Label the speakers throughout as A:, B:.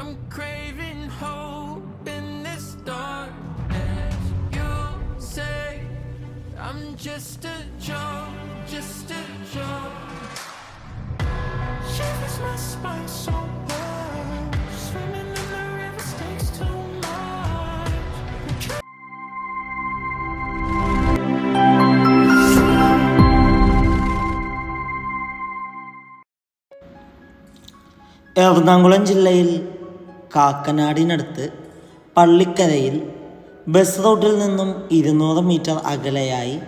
A: I'm craving hope in this darkness. You say I'm just a joke, just a joke. Shivers my spine so bad. Swimming in the river stakes too much.
B: Ernakulam ജില്ലയിൽ കാക്കനാടിനടുത്ത് പള്ളിക്കരയിൽ bus റൂട്ടിൽ നിന്നും ഇരുന്നൂറ് metre അകലെയായി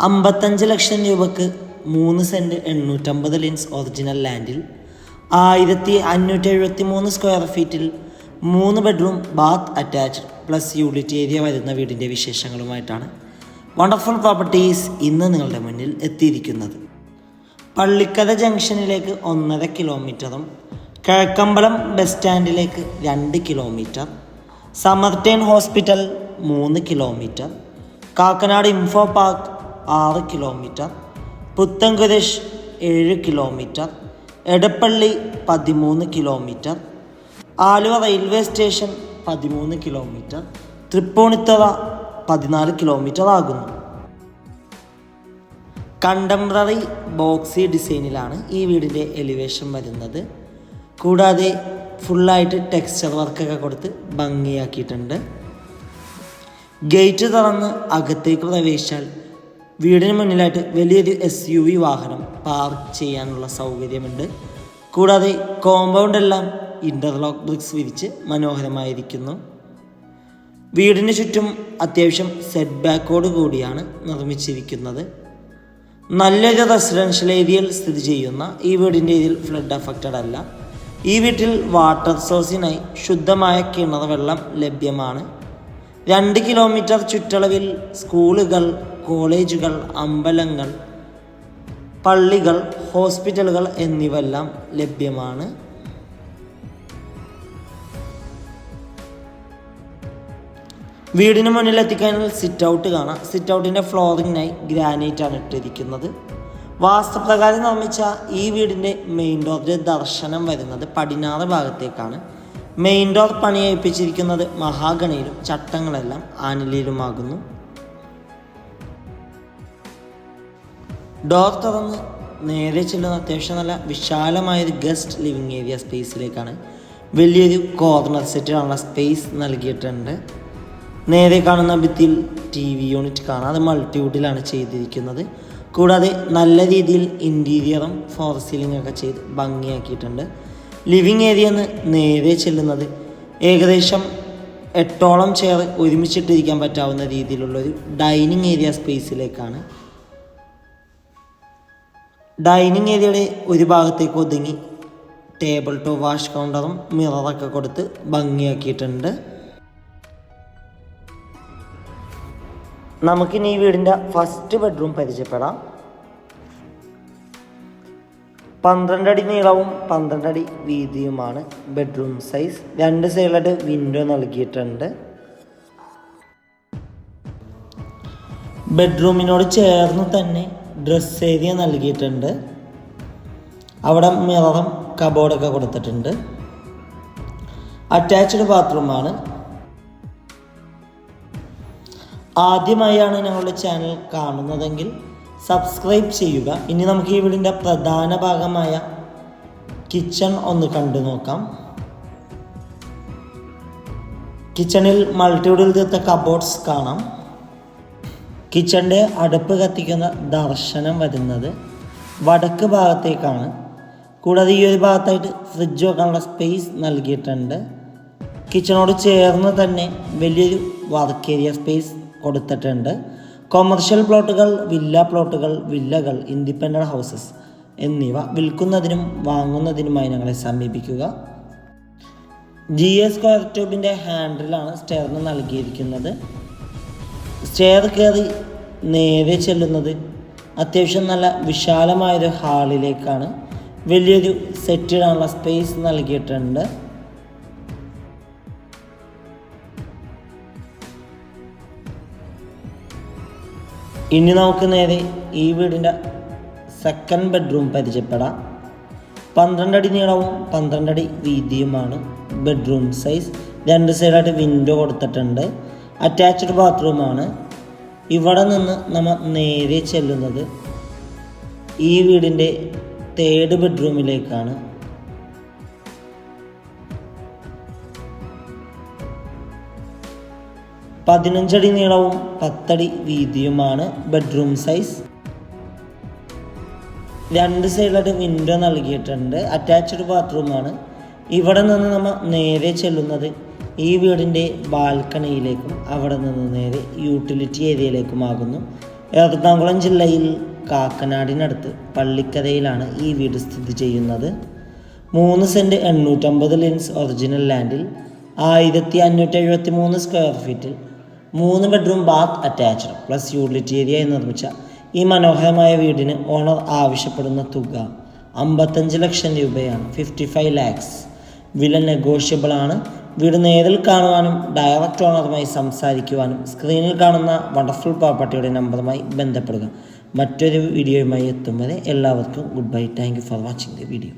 B: അമ്പത്തഞ്ച് ലക്ഷം രൂപക്ക് മൂന്ന് cent എണ്ണൂറ്റമ്പത് ലിൻസ് original ലാൻഡിൽ ആയിരത്തി അഞ്ഞൂറ്റി എഴുപത്തി മൂന്ന് സ്ക്വയർ ഫീറ്റിൽ മൂന്ന് bedroom bath attached plus unit area വരുന്ന വീടിന്റെ വിശേഷങ്ങളുമായിട്ടാണ് വണ്ടർഫുൾ പ്രോപ്പർട്ടീസ് ഇന്ന് നിങ്ങളുടെ മുന്നിൽ എത്തിയിരിക്കുന്നത്. പള്ളിക്കര ജംഗ്ഷനിലേക്ക് ഒന്നര കിലോമീറ്ററും കിഴക്കമ്പലം ബസ് സ്റ്റാൻഡിലേക്ക് രണ്ട് കിലോമീറ്റർ സമർട്ടേൺ ഹോസ്പിറ്റൽ മൂന്ന് കിലോമീറ്റർ കാക്കനാട് ഇൻഫോ പാർക്ക് ആറ് കിലോമീറ്റർ പുത്തൻകുരിശ് ഏഴ് കിലോമീറ്റർ എടപ്പള്ളി പതിമൂന്ന് കിലോമീറ്റർ ആലുവ റെയിൽവേ സ്റ്റേഷൻ പതിമൂന്ന് കിലോമീറ്റർ തൃപ്പൂണിത്തറ പതിനാല് കിലോമീറ്റർ ആകുന്നു. കണ്ടംപററി ബോക്സി ഡിസൈനിലാണ് ഈ വീടിന്റെ എലിവേഷൻ വരുന്നത്. കൂടാതെ ഫുള്ളായിട്ട് ടെക്സ്ചർ വർക്കൊക്കെ കൊടുത്ത് ഭംഗിയാക്കിയിട്ടുണ്ട്. ഗേറ്റ് തുറന്ന് അകത്തേക്ക് പ്രവേശിച്ചാൽ വീടിന് മുന്നിലായിട്ട് വലിയൊരു എസ് യു വി വാഹനം പാർക്ക് ചെയ്യാനുള്ള സൗകര്യമുണ്ട്. കൂടാതെ കോമ്പൗണ്ട് എല്ലാം ഇന്റർലോക്ക് ബ്രിക്സ് വിരിച്ച് മനോഹരമായിരിക്കുന്നു. വീടിന് ചുറ്റും അത്യാവശ്യം സെറ്റ് ബാക്കോട് കൂടിയാണ് നിർമ്മിച്ചിരിക്കുന്നത്. നല്ലൊരു റെസിഡൻഷ്യൽ ഏരിയയിൽ സ്ഥിതി ചെയ്യുന്ന ഈ വീടിന്റെ ഏരിയയിൽ ഫ്ലഡ് അഫക്റ്റഡ് അല്ല. ഈ വീട്ടിൽ വാട്ടർ സോഴ്സിനായി ശുദ്ധമായ കിണർ വെള്ളം ലഭ്യമാണ്. രണ്ട് കിലോമീറ്റർ ചുറ്റളവിൽ സ്കൂളുകൾ കോളേജുകൾ അമ്പലങ്ങൾ പള്ളികൾ ഹോസ്പിറ്റലുകൾ എന്നിവയെല്ലാം ലഭ്യമാണ്. വീടിന് മുന്നിൽ സിറ്റ് ഔട്ട് കാണാം. സിറ്റ് ഔട്ടിന്റെ ഫ്ലോറിങ്ങിനായി ഗ്രാനൈറ്റ് ആണ് ഇട്ടിരിക്കുന്നത്. വാസ്തുപ്രകാരം നിർമ്മിച്ച ഈ വീടിന്റെ മെയിൻ ഡോറിന്റെ ദർശനം വരുന്നത് പടിഞ്ഞാറ് ഭാഗത്തേക്കാണ്. മെയിൻ ഡോർ പണിയേൽപ്പിച്ചിരിക്കുന്നത് മഹാഗണിയിലും ചട്ടങ്ങളെല്ലാം ആനിലയിലുമാകുന്നു. ഡോർ തുറന്ന് നേരെ ചെല്ലുന്ന അത്യാവശ്യം നല്ല വിശാലമായൊരു ഗസ്റ്റ് ലിവിങ് ഏരിയ സ്പേസിലേക്കാണ് വലിയൊരു കോർണർ സെറ്റിലുള്ള സ്പേസ് നൽകിയിട്ടുണ്ട്. നേരെ കാണുന്ന ഭിത്തിയിൽ ടി വി യൂണിറ്റ് കാണാം. അത് മൾട്ടിവുഡിലാണ് ചെയ്തിരിക്കുന്നത്. കൂടാതെ നല്ല രീതിയിൽ ഇന്റീരിയറും ഫോർ സീലിംഗ് ഒക്കെ ചെയ്ത് ഭംഗിയാക്കിയിട്ടുണ്ട്. ലിവിങ് ഏരിയ എന്ന് നേരെ ചെല്ലുന്നത് ഏകദേശം എട്ടോളം ചെയർ ഒരുമിച്ചിട്ടിരിക്കാൻ പറ്റാവുന്ന രീതിയിലുള്ളൊരു ഡൈനിങ് ഏരിയ സ്പേസിലേക്കാണ് ഡൈനിങ് ഏരിയയുടെ ഒരു ഭാഗത്തേക്ക് ഒതുങ്ങി ടേബിൾ ടു വാഷ് കൗണ്ടറും മിററൊക്കെ കൊടുത്ത് ഭംഗിയാക്കിയിട്ടുണ്ട്. നമുക്കിനി ഈ വീടിന്റെ ഫസ്റ്റ് ബെഡ്റൂം പരിചയപ്പെടാം. പന്ത്രണ്ട് അടി നീളവും പന്ത്രണ്ട് അടി വീതിയുമാണ് ബെഡ്റൂം സൈസ് രണ്ട് സൈഡിലായിട്ട് വിൻഡോ നൽകിയിട്ടുണ്ട്. ബെഡ്റൂമിനോട് ചേർന്ന് തന്നെ ഡ്രസ് ഏരിയ നൽകിയിട്ടുണ്ട്. അവിടെ മിററും കബോർഡൊക്കെ കൊടുത്തിട്ടുണ്ട്. അറ്റാച്ച്ഡ് ബാത്റൂമാണ് ആദ്യമായാണ് ഞങ്ങളുടെ ചാനൽ കാണുന്നതെങ്കിൽ സബ്സ്ക്രൈബ് ചെയ്യുക. ഇനി നമുക്ക് ഈ വീടിന്റെ പ്രധാന ഭാഗമായ കിച്ചൺ ഒന്ന് കണ്ടു നോക്കാം. കിച്ചണിൽ മൾട്ടിവുഡിൽ തീർത്ത കബോർഡ്സ് കാണാം. കിച്ചണിന്റെ അടുപ്പ് കത്തിക്കുന്ന ദർശനം വരുന്നത് വടക്ക് ഭാഗത്തേക്കാണ്. കൂടാതെ ഈ ഒരു ഭാഗത്തായിട്ട് ഫ്രിഡ്ജ് വെക്കാനുള്ള സ്പേസ് നൽകിയിട്ടുണ്ട്. കിച്ചണോട് ചേർന്ന് തന്നെ വലിയൊരു വർക്ക് ഏരിയ സ്പേസ് കൊടുത്തിട്ടുണ്ട്. കൊമേർഷ്യൽ പ്ലോട്ടുകൾ വില്ല പ്ലോട്ടുകൾ വില്ലകൾ ഇൻഡിപെൻഡന്റ് ഹൗസസ് എന്നിവ വിൽക്കുന്നതിനും വാങ്ങുന്നതിനുമായി ഞങ്ങളെ സമീപിക്കുക. ജി എ സ്ക്വയർ ട്യൂബിന്റെ ഹാൻഡിലാണ് സ്റ്റെയറിന് നൽകിയിരിക്കുന്നത്. സ്റ്റെയർ കയറി നേരെ ചെല്ലുന്നത് അത്യാവശ്യം നല്ല വിശാലമായൊരു ഹാളിലേക്കാണ് വലിയൊരു സെറ്റിടാനുള്ള സ്പേസ് നൽകിയിട്ടുണ്ട്. ഇനി നമുക്ക് നേരെ ഈ വീടിന്റെ സെക്കൻഡ് ബെഡ്റൂം പരിചയപ്പെടാം. പന്ത്രണ്ട് അടി നീളവും പന്ത്രണ്ട് അടി വീതിയുമാണ് ബെഡ്റൂം സൈസ് രണ്ട് സൈഡായിട്ട് വിൻഡോ കൊടുത്തിട്ടുണ്ട്. അറ്റാച്ച്ഡ് ബാത്റൂമാണ് ഇവിടെ നിന്ന് നമ്മൾ നേരെ ചെല്ലുന്നത് ഈ വീടിന്റെ തേർഡ് ബെഡ്റൂമിലേക്കാണ് പതിനഞ്ചടി നീളവും പത്തടി വീതിയുമാണ് ബെഡ്റൂം സൈസ് രണ്ട് സൈഡിലായിട്ട് വിൻഡോ നൽകിയിട്ടുണ്ട്. അറ്റാച്ച്ഡ് ബാത്റൂമാണ് ഇവിടെ നിന്ന് നമ്മൾ നേരെ ചെല്ലുന്നത് ഈ വീടിന്റെ ബാൽക്കണിയിലേക്കും അവിടെ നിന്ന് നേരെ യൂട്ടിലിറ്റി ഏരിയയിലേക്കുമാകുന്നു എറണാകുളം ജില്ലയിൽ കാക്കനാടിനടുത്ത് പള്ളിക്കരയിലാണ് ഈ വീട് സ്ഥിതി ചെയ്യുന്നത്. മൂന്ന് സെന്റ് എണ്ണൂറ്റമ്പത് ലെൻസ് ഒറിജിനൽ ലാൻഡിൽ ആയിരത്തി അഞ്ഞൂറ്റി എഴുപത്തി മൂന്ന് സ്ക്വയർ ഫീറ്റിൽ മൂന്ന് bedroom bath attached plus utility area നിർമ്മിച്ച ഈ മനോഹരമായ വീടിന് ഓണർ ആവശ്യപ്പെടുന്ന തുക അമ്പത്തഞ്ച് ലക്ഷം രൂപയാണ്. ഫിഫ്റ്റി ഫൈവ് ലാക്സ് വില നെഗോഷ്യബിൾ ആണ്. വീട് നേരിൽ കാണുവാനും ഡയറക്റ്റ് ഓണറുമായി സംസാരിക്കുവാനും സ്ക്രീനിൽ കാണുന്ന വണ്ടർഫുൾ പ്രോപ്പർട്ടിയുടെ നമ്പറുമായി ബന്ധപ്പെടുക. മറ്റൊരു വീഡിയോയുമായി എത്തും വരെ എല്ലാവർക്കും goodbye thank for watching the video